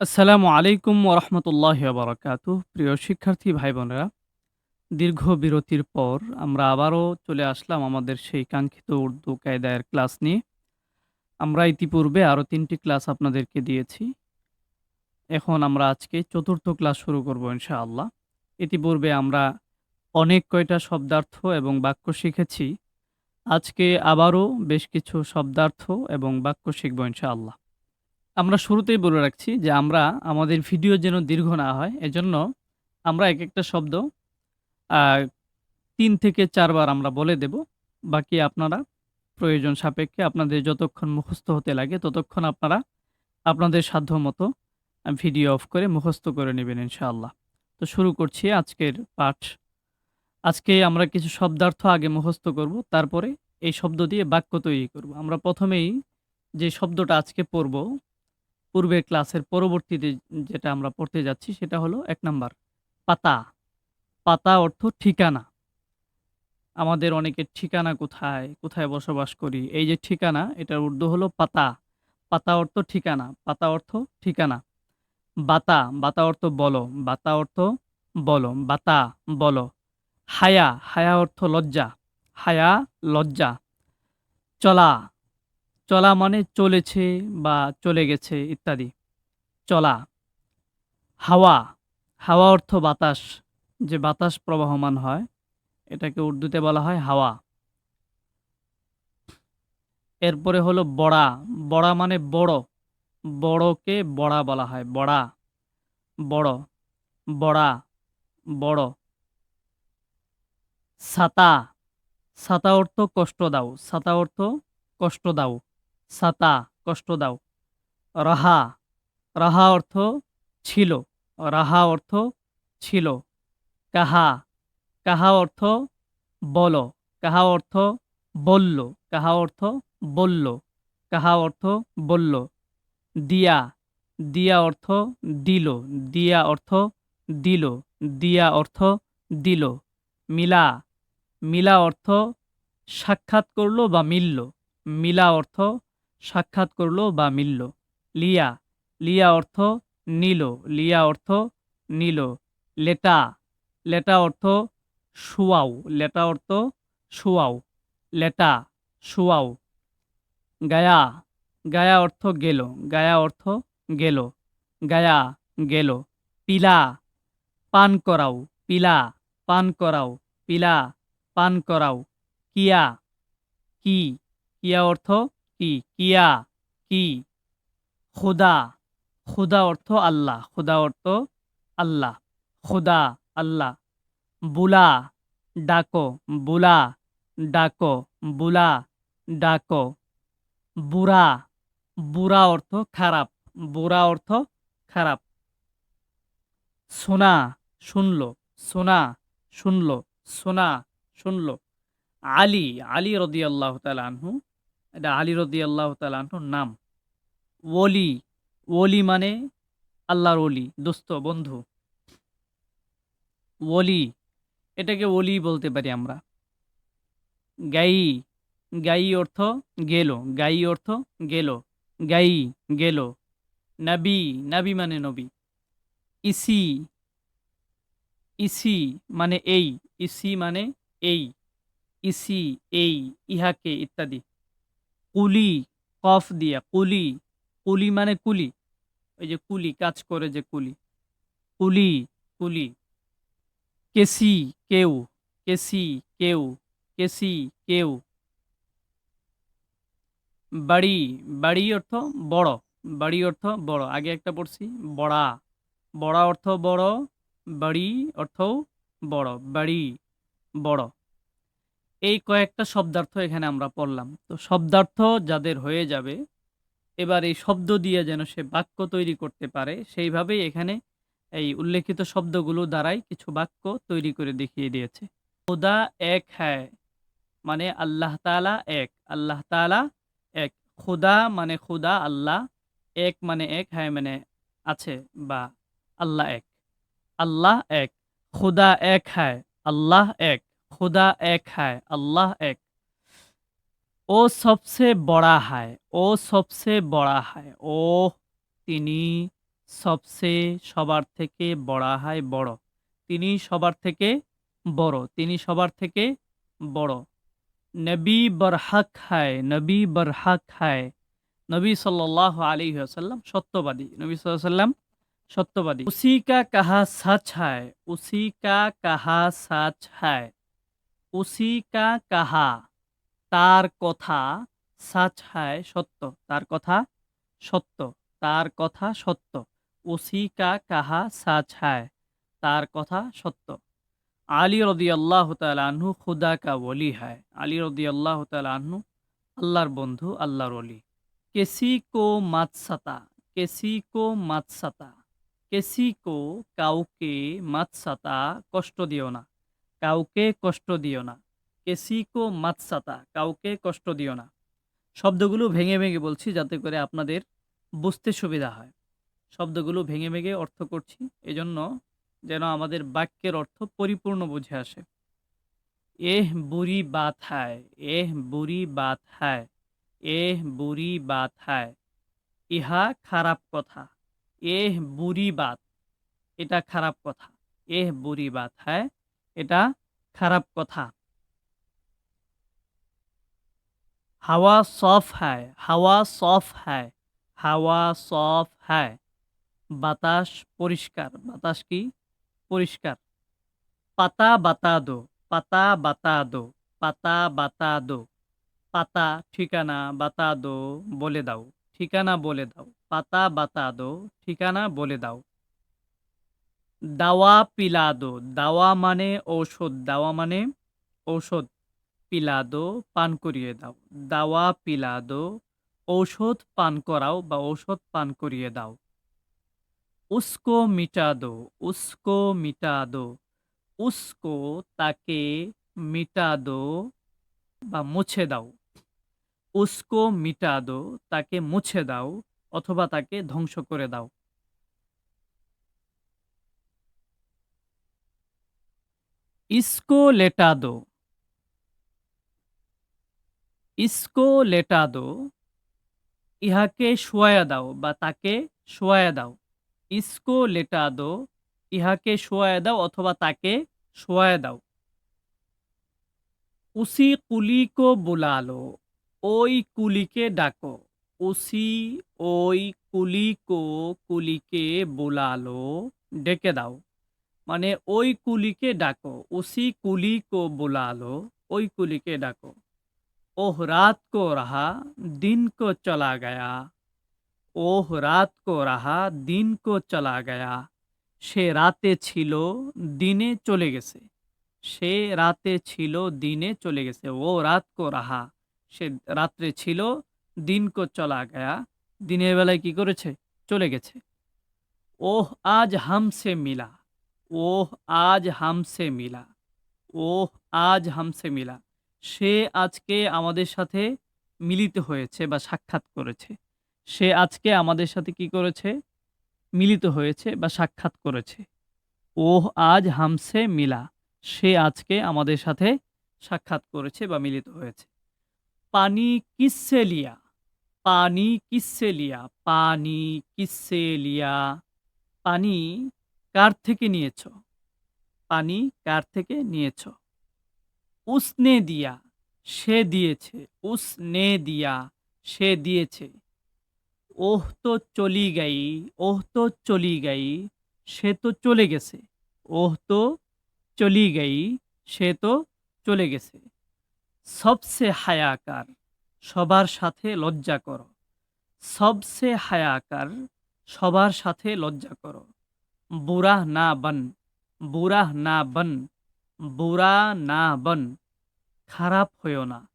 আসসালামু আলাইকুম ওরহমতুল্লাহ বারাকাতু প্রিয় শিক্ষার্থী ভাই বোনেরা দীর্ঘ বিরতির পর আমরা আবারও চলে আসলাম আমাদের সেই কাঙ্ক্ষিত উর্দু কায়দায়ের ক্লাস নিয়ে। আমরা ইতিপূর্বে আরও তিনটি ক্লাস আপনাদেরকে দিয়েছি। এখন আমরা আজকে চতুর্থ ক্লাস শুরু করব ইনশাআল্লাহ। ইতিপূর্বে আমরা অনেক কয়টা শব্দার্থ এবং বাক্য শিখেছি। আজকে আবারও বেশ কিছু শব্দার্থ এবং বাক্য শিখব ইনশাআল্লাহ। আমরা শুরুতেই বলে রাখছি যে আমরা আমাদের ভিডিও যেন দীর্ঘ না হয়, এজন্য আমরা এক একটা শব্দ তিন থেকে চারবার আমরা বলে দেব। বাকি আপনারা প্রয়োজন সাপেক্ষে আপনাদের যতক্ষণ মুখস্থ হতে লাগে ততক্ষণ আপনারা আপনাদের সাধ্য মতো ভিডিও অফ করে মুখস্থ করে নেবেন ইনশাআল্লাহ। তো শুরু করছি আজকের পাঠ। আজকে আমরা কিছু শব্দার্থ আগে মুখস্থ করব, তারপরে এই শব্দ দিয়ে বাক্য তৈরি করব। আমরা প্রথমেই যে শব্দটা আজকে পড়ব পূর্বের ক্লাসের পরবর্তীতে যেটা আমরা পড়তে যাচ্ছি সেটা হলো এক নাম্বার, পাতা। পাতা অর্থ ঠিকানা। আমাদের অনেকের ঠিকানা কোথায় কোথায় বসবাস করি, এই যে ঠিকানা, এটার উর্দু হলো পাতা। পাতা অর্থ ঠিকানা, পাতা অর্থ ঠিকানা। বাতা বাতা অর্থ বলো, বাতা অর্থ বলো, বাতা বলো। হায়া হায়া অর্থ লজ্জা, হায়া লজ্জা। চলা চলা মানে চলেছে বা চলে গেছে ইত্যাদি। চলা। হাওয়া। হাওয়া অর্থ বাতাস। যে বাতাস প্রবাহমান হয়, এটাকে উর্দুতে বলা হয় হাওয়া। এরপরে হলো বড়া। বড়া মানে বড়। বড়কে বড়া বলা হয়। বড়া। বড়। বড়া। বড়। সাতা। সাতা অর্থ কষ্ট দাও। সাতা অর্থ কষ্ট দাও। ছাতা কষ্ট দাও। রাহা রাহা অর্থ ছিল, রাহা অর্থ ছিল। কাহা কাহা অর্থ বল, কাহা অর্থ বলল, কাহা অর্থ বলল, কাহা অর্থ বলল। দিয়া দিয়া অর্থ দিল, দিয়া অর্থ দিল, দিয়া অর্থ দিল। মিলা মিলা অর্থ সাক্ষাৎ করল বা মিলল, মিলা অর্থ সাক্ষাৎ করল বা মিলল। লিয়া লিয়া অর্থ নিল, লিয়া অর্থ নিল। লেটা লেটা অর্থ শুয়াও, লেটা অর্থ শুয়াও। লেটা, শুয়াও। গায়া গায়া অর্থ গেল, গায়া অর্থ গেল। গায়া, গেল। পিলা, পান করাও, পিলা, পান করাও, পিলা, পান করাও। কিয়া, কি, কিয়া অর্থ কি? কিয়া? কি? খুদা। খুদা অর্থ আল্লাহ। খুদা অর্থ আল্লাহ। খুদা আল্লাহ। বুলা। ডাকো। বুলা। ডাকো। বুলা। ডাকো। বুড়া বুড়া অর্থ খারাপ। বুড়া অর্থ খারাপ। শোনা শুনল। শোনা শুনল। শোনা শুনল। আলী। আলী রদি আল্লাহ আনহু। এটা আলী রদি আল্লাহ আনহুর নাম। ওলি ওলি মানে আল্লাহর ওলি, দোস্ত, বন্ধু। ওলি, এটাকে ওলি বলতে পারি আমরা। গাই গাই অর্থ গেল, গাই অর্থ গেল, গাই গেল। নাবি নাবি মানে নবী। ইসি ইসি মানে এই, ইসি মানে এই, ইসি, এই, ইহাকে ইত্যাদি। কুলি, কফ দিয়া, কুলি কুলি মানে কুলি। ওই যে কুলি, কাজ করে যে কুলি। কুলি কুলি। কেসি, কেউ কেসি কেউ কেসি, কেউ। বাড়ি বাড়ি অর্থ বড়, বাড়ি অর্থ বড়। আগে একটা পড়ছি, বড়া। বড়া অর্থ বড়, বাড়ি অর্থ বড়, বাড়ি বড়। এই কয়েকটা শব্দার্থ এখানে আমরা পড়লাম। তো শব্দার্থ যাদের হয়ে যাবে, এবার এই শব্দ দিয়ে যেন সে বাক্য তৈরি করতে পারে, সেইভাবেই এখানে এই উল্লেখিত শব্দগুলো দ্বারাই কিছু বাক্য তৈরি করে দেখিয়ে দিয়েছে। খোদা এক হ্যায় মানে আল্লাহ তালা এক, আল্লাহ তালা এক। খোদা মানে খুদা, আল্লাহ এক মানে এক, হ্যায় মানে আছে বা আল্লাহ এক। আল্লাহ এক, খুদা এক হ্যায়, আল্লাহ এক। खुदा एक है अल्लाह एक ও সবচেয়ে বড়া হয় ও সবচেয়ে বড়া হয় ও তিনি সবসে সবার থেকে বড়া হয় বড় তিনি সবার থেকে বড় তিনি সবার থেকে বড় নবী বরহক হায় নবী বরহক হায় নবী সাল্লাহ আলী আসাল্লাম সত্যবাদী নবী সাল্লাম সত্যবাদী উসি কা কাহা সচ হায় উসি কা কাহা সচ হায় উসি কাহা, তার কথা সাচ হায় সত্য, তার কথা সত্য, তার কথা সত্য। উসি কাহা সাচ হায়, তার কথা সত্য। আলী রদি আল্লাহ আনহু খুদা কা ওলি হায়। আলী রদি আল্লাহ আনহু আল্লাহর বন্ধু, আল্লাহর অলি কেসি কো মাতসাতা কেসি কো মাতসাতা কেসি কো কাউকে মাতসাতা কষ্ট দিও না। কাউকে কষ্ট দিও না। কেসি কো মাতসাতা কাউকে কষ্ট দিও না। শব্দগুলো ভেঙে ভেঙে বলছি যাতে করে আপনাদের বুঝতে সুবিধা হয়। শব্দগুলো ভেঙে ভেঙে অর্থ করছি, এজন্য যেন আমাদের বাক্যের অর্থ পরিপূর্ণ বুঝে আসে। এহ বুড়ি বাত হায় এহ বুড়ি বাত হায় এহ বুড়ি বাত হায় ইহা খারাপ কথা। এহ বুড়ি বাত, এটা খারাপ কথা। এহ বুড়ি বাত হায় এটা খারাপ কথা। হাওয়া সফ হায় হাওয়া সফ হায় হাওয়া সফ হায় বাতাস পরিষ্কার, বাতাস কি? পরিষ্কার। পাতা বাতা দো, পাতা বাতা দো, পাতা বাতা দো। পাতা ঠিকানা বাতা দো বলে দাও, ঠিকানা বলে দাও। পাতা বাতা দো, ঠিকানা বলে দাও। দাওয়া পিলাদো, দাওয়া মানে ঔষধ, দাওয়া মানে ঔষধ পিলাদো পান করিয়ে দাও। দাওয়া পিলাদো, ঔষধ পান করাও বা ঔষধ পান করিয়ে দাও। উস্কো মিটাদো উস্কো মিটাদো, উস্কো তাকে মিটাদো বা মুছে দাও। উস্কো মিটাদো তাকে মুছে দাও অথবা তাকে ধ্বংস করে দাও। ইসকো লেটা দো ইসকো লেটা দো ইহাকে শোয়া দাও বা তাকে শোয়া দাও। ইসকো লেটা দো ইহাকে শোয়া দাও অথবা তাকে শোয়া দাও। উসি কুলিকো বুলালো, ওই কুলিকে ডাকো। উসি ওই কুলিকো কুলিকে বুলালো, ডেকে দাও। মানে ওই কুলিকে ডাকো উসি কুলি কো বোলালো, ওই কুলিকে ডাকো। ওহ রাত কো রাহা দিন কো চলা গয়া। ওহ রাত কো রাহা দিন কো চলা গয়া। সে রাতে ছিল, দিনে চলে গেছে। সে রাতে ছিল, দিনে চলে গেছে। ও রাত কো রাহা, সে রাত্রে ছিল দিন কো চলা গয়া। দিনের বেলায় কি করেছে? চলে গেছে। ওহ, আজ হামসে মিলা। ওহ, আজ হামসে মিলা। ওহ, আজ হামসে মিলা। সে আজকে আমাদের সাথে মিলিত হয়েছে বা সাক্ষাৎ করেছে। সে আজকে আমাদের সাথে কি করেছে? মিলিত হয়েছে বা সাক্ষাৎ করেছে। ওহ, আজ হামসে মিলা। সে আজকে আমাদের সাথে সাক্ষাৎ করেছে বা মিলিত হয়েছে। পানি কিসে লিয়া? পানি কিসে লিয়া? পানি কিসে লিয়া? পানি কার থেকে নিয়েছ? পানি কার থেকে নিয়েছ? উসনে দিয়া, সে দিয়েছে উসনে দিয়া, সে দিয়েছে। ওহ তো চলি গাই, ওহ তো চলি গাই, সে তো চলে গেছে। ওহ তো চলি গাই, সে তো চলে গেছে। সবসে হায়াকার, সবার সাথে লজ্জা করো। সবসে হায়াকার, সবার সাথে লজ্জা করো। বুরাহ না বন বুরাহ না বন বুরা না বন, খারাপ হইও না।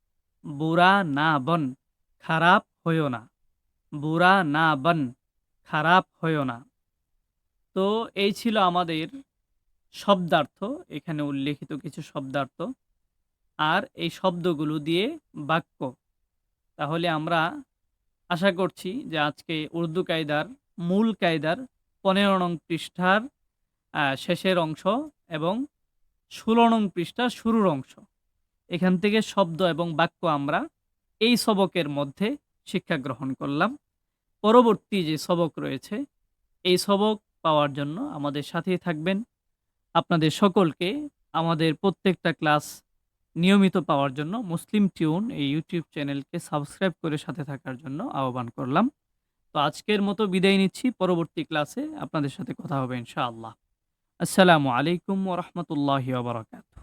বুরা না বন, খারাপ হইও না। বুরা না বন, খারাপ হইও না। তো এই ছিল আমাদের শব্দার্থ, এখানে উল্লেখিত কিছু শব্দার্থ। আর এই শব্দগুলো দিয়ে বাক্য। তাহলে আমরা আশা করছি যে আজকে উর্দু কায়দার মূল কায়দার পনেরো নং পৃষ্ঠার শেষের অংশ এবং ষোলো নং পৃষ্ঠার শুরুর অংশ এখান থেকে শব্দ এবং বাক্য আমরা এই সবকের মধ্যে শিক্ষা গ্রহণ করলাম পরবর্তী যে সবক রয়েছে, এই সবক পাওয়ার জন্য আমাদের সাথেই থাকবেন। আপনাদের সকলকে আমাদের প্রত্যেকটা ক্লাস নিয়মিত পাওয়ার জন্য মুসলিম টিউন এই ইউটিউব চ্যানেলকে সাবস্ক্রাইব করে সাথে থাকার জন্য আহ্বান করলাম। তো আজকের মতো বিদায় নিচ্ছি। পরবর্তী ক্লাসে আপনাদের সাথে কথা হবে ইনশাআল্লাহ। আসসালামু আলাইকুম ওয়া রাহমাতুল্লাহি ওয়া বারাকাতুহু।